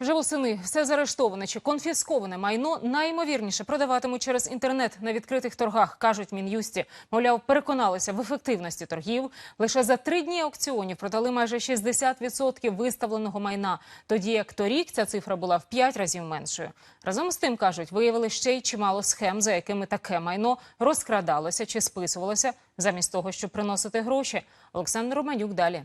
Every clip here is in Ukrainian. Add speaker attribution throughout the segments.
Speaker 1: Вже восени все заарештоване чи конфісковане майно найімовірніше продаватимуть через інтернет на відкритих торгах, кажуть мін'юсті. Мовляв, переконалися в ефективності торгів. Лише за три дні аукціонів продали майже 60% виставленого майна. Тоді як торік ця цифра була в 5 разів меншою. Разом з тим кажуть, виявили ще й чимало схем, за якими таке майно розкрадалося чи списувалося замість того, щоб приносити гроші. Олександр Романюк далі.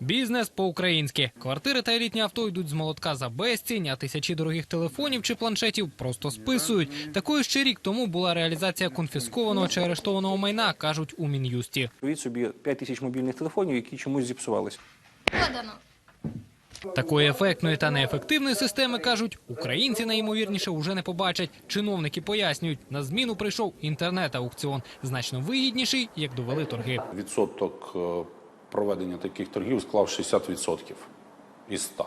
Speaker 2: Бізнес по-українськи. Квартири та елітні авто йдуть з молотка за безцінь, а тисячі дорогих телефонів чи планшетів просто списують. Такою ще рік тому була реалізація конфіскованого чи арештованого майна, кажуть у мін'юсті.
Speaker 3: Уявіть собі 5 тисяч мобільних телефонів, які чомусь зіпсувалися.
Speaker 4: Подано.
Speaker 2: Такої ефектної та неефективної системи кажуть, українці найімовірніше уже не побачать. Чиновники пояснюють, на зміну прийшов інтернет-аукціон, значно вигідніший, як довели торги.
Speaker 5: Відсоток е, проведення таких торгів склав 60% із 100.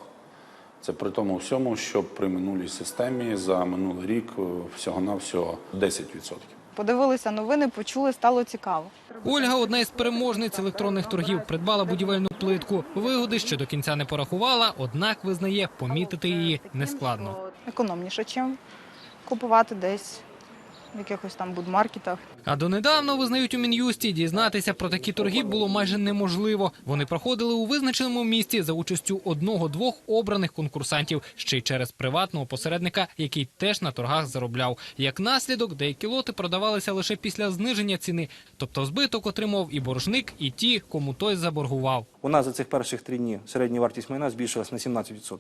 Speaker 5: Це при тому всьому, що при минулій системі за минулий рік е, всього-навсього 10%.
Speaker 6: Подивилися новини, почули, стало цікаво.
Speaker 2: Ольга, одна із переможниць електронних торгів, придбала будівельну плитку. Вигоди ще до кінця не порахувала, однак визнає, помітити її нескладно.
Speaker 6: Економніше, чим купувати десь в якихось там будмаркетах.
Speaker 2: А донедавна визнають у мін'юсті, дізнатися про такі торги було майже неможливо. Вони проходили у визначеному місці за участю одного-двох обраних конкурсантів, ще й через приватного посередника, який теж на торгах заробляв. Як наслідок, деякі лоти продавалися лише після зниження ціни, тобто збиток отримав і боржник, і ті, кому той заборгував.
Speaker 3: У нас за цих перших три дні середня вартість майна збільшилась на 17%.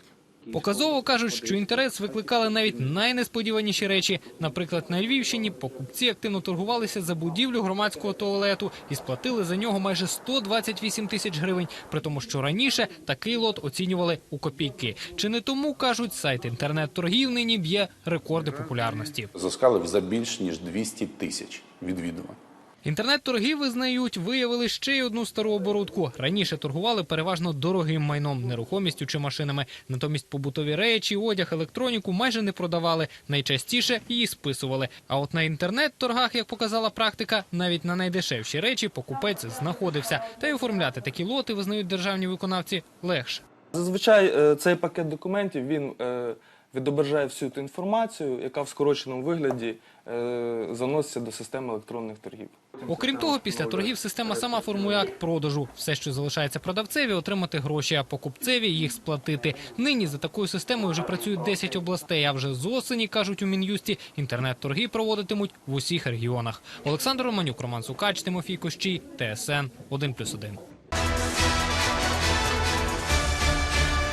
Speaker 2: Показово кажуть, що інтерес викликали навіть найнесподіваніші речі. Наприклад, на Львівщині покупці активно торгувалися за будівлю громадського туалету і сплатили за нього майже 128 тисяч гривень. При тому, що раніше такий лот оцінювали у копійки. Чи не тому кажуть, сайт інтернет-торгів нині б'є рекорди популярності.
Speaker 5: Заскалив за більш ніж 200 тисяч відвідувань.
Speaker 2: Інтернет-торги визнають, виявили ще й одну стару оборудку. Раніше торгували переважно дорогим майном, нерухомістю чи машинами. Натомість побутові речі, одяг, електроніку майже не продавали. Найчастіше її списували. А от на інтернет-торгах, як показала практика, навіть на найдешевші речі покупець знаходився. Та й оформляти такі лоти визнають державні виконавці легше.
Speaker 7: Зазвичай е, цей пакет документів він е, відображає всю ту інформацію, яка в скороченому вигляді е, заноситься до системи електронних торгів.
Speaker 2: Окрім того, після торгів система сама формує акт продажу. Все, що залишається продавцеві, отримати гроші, а покупцеві їх сплатити. Нині за такою системою вже працюють 10 областей. А вже з осені кажуть у мін'юсті, інтернет-торги проводитимуть в усіх регіонах. Олександр Романюк, Роман Сукач, Тимофій Кощій, ТСН 1+,1.